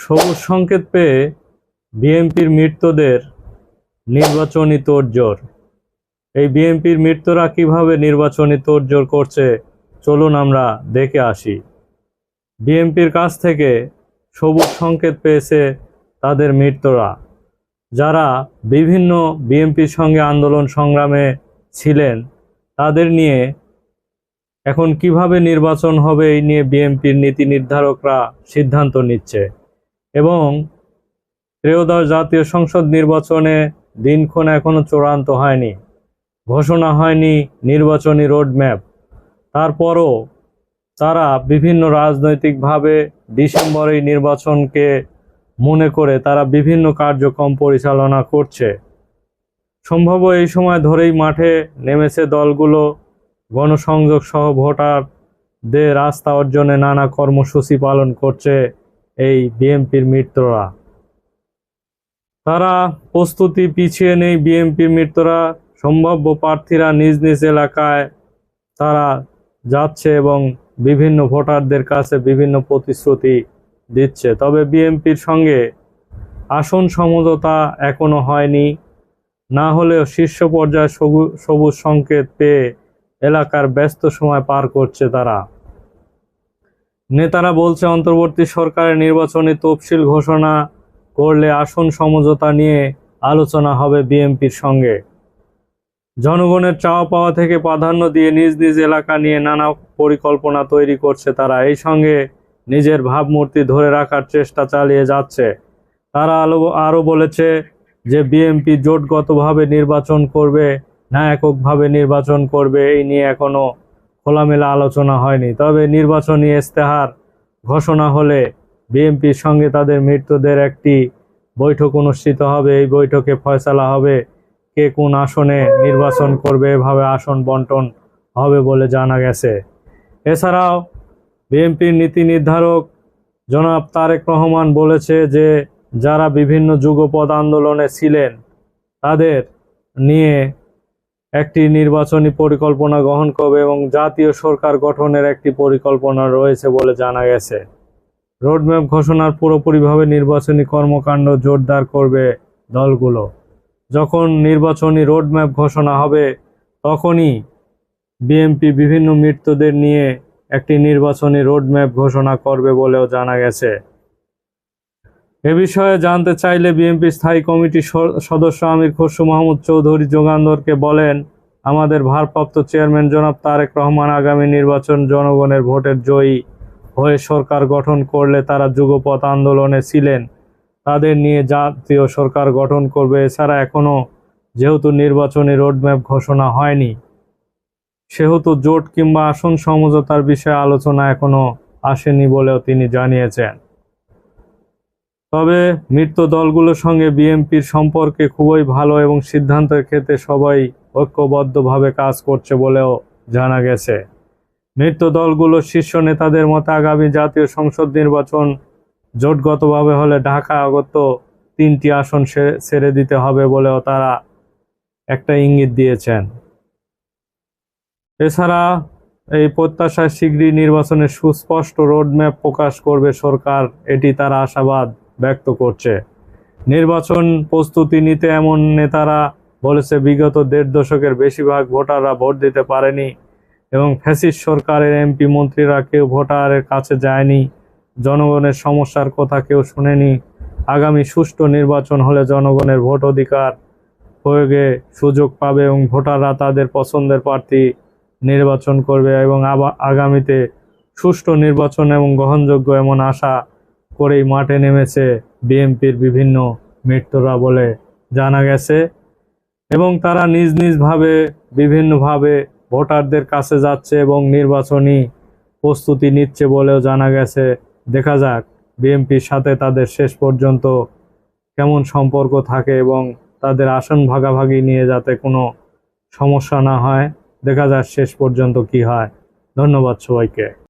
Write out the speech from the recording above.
সবুজ সংকেত পেয়ে বিএনপির মৃত্যুদের নির্বাচনী তোড়জোড়। এই বিএনপির মৃত্যুরা কীভাবে নির্বাচনী তোড়জোড় করছে, চলুন আমরা দেখে আসি। বিএনপির কাছ থেকে সবুজ সংকেত পেয়েছে তাদের মৃত্যুরা। যারা বিভিন্ন বিএনপির সঙ্গে আন্দোলন সংগ্রামে ছিলেন, তাদের নিয়ে এখন কীভাবে নির্বাচন হবে এই নিয়ে বিএনপির নীতি নির্ধারকরা সিদ্ধান্ত নিচ্ছে। এবং ত্রয়োদশ জাতীয় সংসদ নির্বাচনে দিনক্ষণ এখনও চূড়ান্ত হয়নি, ঘোষণা হয়নি নির্বাচনী রোডম্যাপ। তারপরও তারা বিভিন্ন রাজনৈতিকভাবে ডিসেম্বরে নির্বাচনকে মনে করে তারা বিভিন্ন কার্যক্রম পরিচালনা করছে। সম্ভব এই সময় ধরেই মাঠে নেমেছে দলগুলো, গণসংযোগ সহ ভোটারদের রাস্তা অর্জনে নানা কর্মসূচি পালন করছে এই বিএনপির মিত্ররা। তারা প্রস্তুতি পিছিয়ে নেই বিএনপির মিত্ররা, সম্ভাব্য প্রার্থীরা নিজ নিজ এলাকায় তারা যাচ্ছে এবং বিভিন্ন ভোটারদের কাছে বিভিন্ন প্রতিশ্রুতি দিচ্ছে। তবে বিএনপির সঙ্গে আসন সমঝোতা এখনও হয়নি। না হলেও শীর্ষ পর্যায়ে সবু- সবুজ সংকেত পেয়ে এলাকার ব্যস্ত সময় পার করছে তারা। নেতারা বলছে, অন্তর্বর্তী সরকারের নির্বাচনী তফসিল ঘোষণা করলে আসন সমঝোতা নিয়ে আলোচনা হবে বিএনপির সঙ্গে। জনগণের চাওয়া পাওয়া থেকে প্রাধান্য দিয়ে নিজ নিজ এলাকা নিয়ে নানা পরিকল্পনা তৈরি করছে তারা। এই সঙ্গে নিজের ভাবমূর্তি ধরে রাখার চেষ্টা চালিয়ে যাচ্ছে। তারা আলো, আরও বলেছে যে বিএনপি জোটগতভাবে নির্বাচন করবে না এককভাবে নির্বাচন করবে, এই নিয়ে এখনও খোলামেলা আলোচনা হয়নি। তবে নির্বাচনী ইস্তেহার ঘোষণা হলে বিএনপির সঙ্গে তাদের মৃত্যুদের একটি বৈঠক অনুষ্ঠিত হবে। এই বৈঠকে ফয়সালা হবে কে কোন আসনে নির্বাচন করবে, এভাবে আসন বন্টন হবে বলে জানা গেছে। এছাড়াও বিএনপির নীতি নির্ধারক জনাব তারেক রহমান বলেছে যে, যারা বিভিন্ন যুগপদ আন্দোলনে ছিলেন, তাদের নিয়ে একটি নির্বাচনী পরিকল্পনা গ্রহণ করবে এবং জাতীয় সরকার গঠনের একটি পরিকল্পনা রয়েছে বলে জানা গেছে। রোডম্যাপ ঘোষণার পুরোপুরিভাবে নির্বাচনী কর্মকাণ্ড জোরদার করবে দলগুলো। যখন নির্বাচনী রোডম্যাপ ঘোষণা হবে, তখনই বিএনপি বিভিন্ন মৃত্যুদের নিয়ে একটি নির্বাচনী রোডম্যাপ ঘোষণা করবে বলেও জানা গেছে। এ বিষয়ে জানতে চাইলে বিএনপি স্থায়ী কমিটির সদস্য আমির খসরু মাহমুদ চৌধুরী যোগান্দরকে বলেন, আমাদের ভারপ্রাপ্ত চেয়ারম্যান জনাব তারেক রহমান আগামী নির্বাচন জনগণের ভোটের জয়ী হয়ে সরকার গঠন করলে তারা যুগপথ আন্দোলনে ছিলেন। তাদের নিয়ে জাতীয় সরকার গঠন করবে এছাড়া এখনও যেহেতু নির্বাচনী রোডম্যাপ ঘোষণা হয়নি। সেহেতু জোট কিংবা আসন সমঝোতার বিষয়ে আলোচনা এখনও আসেনি বলেও তিনি জানিয়েছেন। তবে মৃত্যু দলগুলোর সঙ্গে বিএনপির সম্পর্কে খুবই ভালো এবং সিদ্ধান্তের ক্ষেত্রে সবাই ঐক্যবদ্ধভাবে কাজ করছে বলেও জানা গেছে। মৃত্যু দলগুলোর শীর্ষ নেতাদের মতে আগামী জাতীয় সংসদ নির্বাচন জোটগতভাবে হলে ঢাকা আগত তিনটি আসন ছেড়ে দিতে হবে বলেও তারা একটা ইঙ্গিত দিয়েছেন। এছাড়া এই প্রত্যাশায় শীঘ্রই নির্বাচনের সুস্পষ্ট রোডম্যাপ প্রকাশ করবে সরকার, এটি তারা আশাবাদ। ব্যক্ত করছে। নির্বাচন প্রস্তুতি নিতে এমন নেতারা বলেছে, বিগত দেড় দশকের বেশিরভাগ ভোটাররা ভোট দিতে পারেনি এবং ফ্যাসিস সরকারের এমপি মন্ত্রীরা কেউ ভোটারের কাছে যায়নি। জনগণের সমস্যার কথা কেউ শুনেনি। আগামী সুষ্ঠু নির্বাচন হলে জনগণের ভোট অধিকার প্রয়োগে সুযোগ পাবে এবং ভোটাররা তাদের পছন্দের প্রার্থী নির্বাচন করবে এবং আগামীতে সুষ্ঠু নির্বাচন এবং গ্রহণযোগ্য এমন আশা করেই মাঠে নেমেছে বিএনপির বিভিন্ন মৃত্যুরা বলে জানা গেছে। এবং তারা নিজ নিজভাবে বিভিন্নভাবে ভোটারদের কাছে যাচ্ছে এবং নির্বাচনী প্রস্তুতি নিচ্ছে বলেও জানা গেছে। দেখা যাক, বিএনপির সাথে তাদের শেষ পর্যন্ত কেমন সম্পর্ক থাকে এবং তাদের আসন ভাগাভাগি নিয়ে যাতে কোনো সমস্যা না হয়। দেখা যাক শেষ পর্যন্ত কি হয়। ধন্যবাদ সবাইকে।